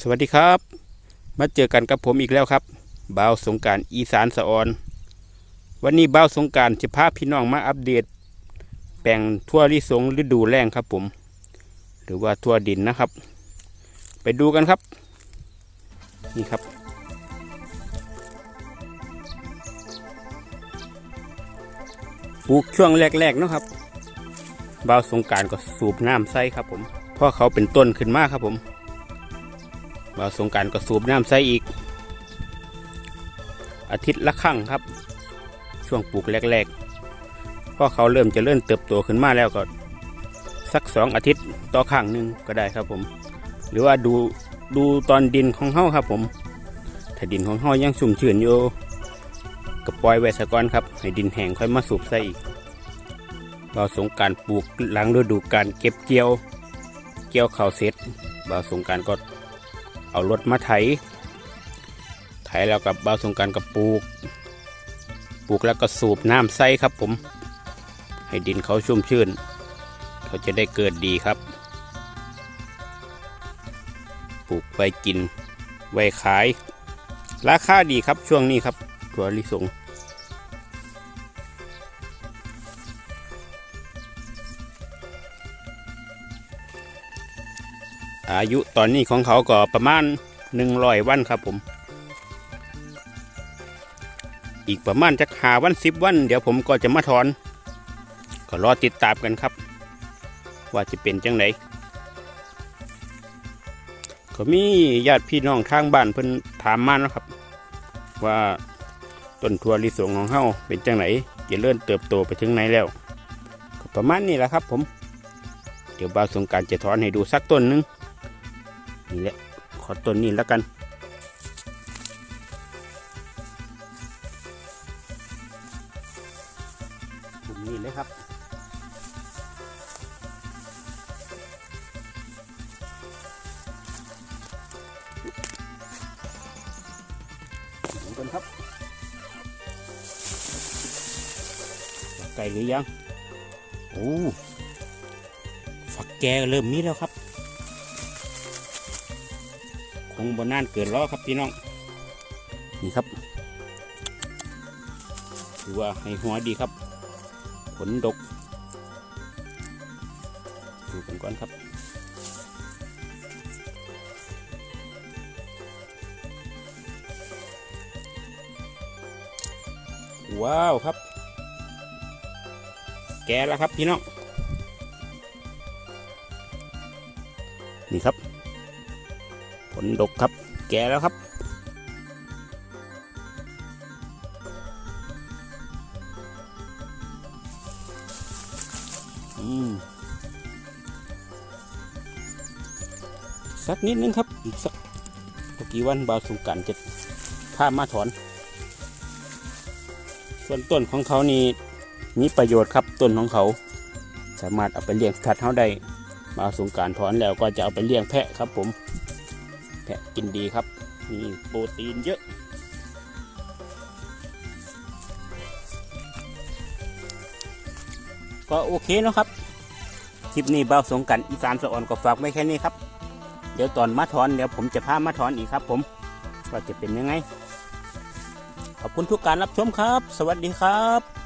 สวัสดีครับ มาเจอกันกับผมอีกแล้วครับบ่าวสงการอีสานสะออน วันนี้บ่าวสงการจะพาพี่น้องมาอัปเดต แปลงทั่วลิสงฤดูแล้งครับผม หรือว่าทั่วดินนะครับ ไปดูกันครับ นี่ครับ ปลูกช่วงแรกๆเนาะครับบ่าวสงการก็สูบน้ำใส่ครับผมเพราะเขาเป็นต้นขึ้นมากครับผม บาสงการก็สูบน้ำใส่อีก อาทิตย์ละครั้งครับ ช่วงปลูกแรกๆพอเขาเริ่มจะเริ่มเติบโตขึ้นมาแล้วก็ สักสองอาทิตย์ต่อครั้งหนึ่งก็ได้ครับผม หรือว่าดูดูตอนดินของเฮาครับผมถ้าดินของเฮายังชุ่มชื้นอยู่ก็ปล่อยไว้สะก่อนครับ ให้ดินแห้งค่อยมาสูบใส่อีกบ่าสงการปลูกหลังฤดูการเก็บเกี่ยว เกี่ยวข้าวเสร็จบ่าสงการก็ เอารถมาไถ ไถแล้วกับบาวสงการกับปลูก ปลูกแล้วก็สูบน้ำใส่ครับผม ให้ดินเขาชุ่มชื้นเขาจะได้เกิดดีครับ ปลูกไว้กิน ไว้ขาย ราคาดีครับช่วงนี้ครับถั่วลิสง อายุตอนนี้ของเขาก็ประมาณหนึ่งร้อยวันครับผม อีกประมาณจักหาวันสิบวัน เดี๋ยวผมก็จะมาถอน ก็รอติดตามกันครับ ว่าจะเป็นจังไหนก็มีญาติพี่น้องทางบ้านเพิ่นถามมานะครับ ว่าต้นทัวลิสงของเฮาเป็นจังไหนจะเริ่มเติบโตไปถึงไหนแล้วก็ประมาณนี้แหละครับผม เดี๋ยวบ่าวสงการจะถอนให้ดูสักต้นหนึง นี่แหละ ขอต้นนี้แล้วกัน กลุ่มนี้เลยครับ ดูกันครับ ไก่หรือยัง โอ้ ฝักแกเริ่มมีแล้วครับ คงบนนานเกินล้อครับพี่น้อง นี่ครับ ถือว่าให้หัวดีครับ ผลดก ดูกันก่อนครับว้าวครับ แกแล้วครับพี่น้อง นี่ครับ ผลดกครับ แก่แล้วครับอืมสักนิดนึงครับ อีกสักเมื่อกี่วันบาวสงกรารจะพามาถอน ส่วนต้นของเขานี่มีประโยชน์ครับต้นของเขา สามารถเอาไปเลี้ยงสัตว์เขาได้บาวสงการถอนแล้วก็จะเอาไปเลี้ยงแพะครับผม แพะกินดีครับ มีโปรตีนเยอะก็โอเคเนาะครับ คลิปนี้เบาสงกรารอีสานสะอ่อนก็ฝากไว้แค่นี้ครับ เดี๋ยวตอนมาถอนเดี๋ยวผมจะพามาถอนอีกครับ ผมว่าจะเป็นยังไง ขอบคุณทุกการรับชมครับ สวัสดีครับ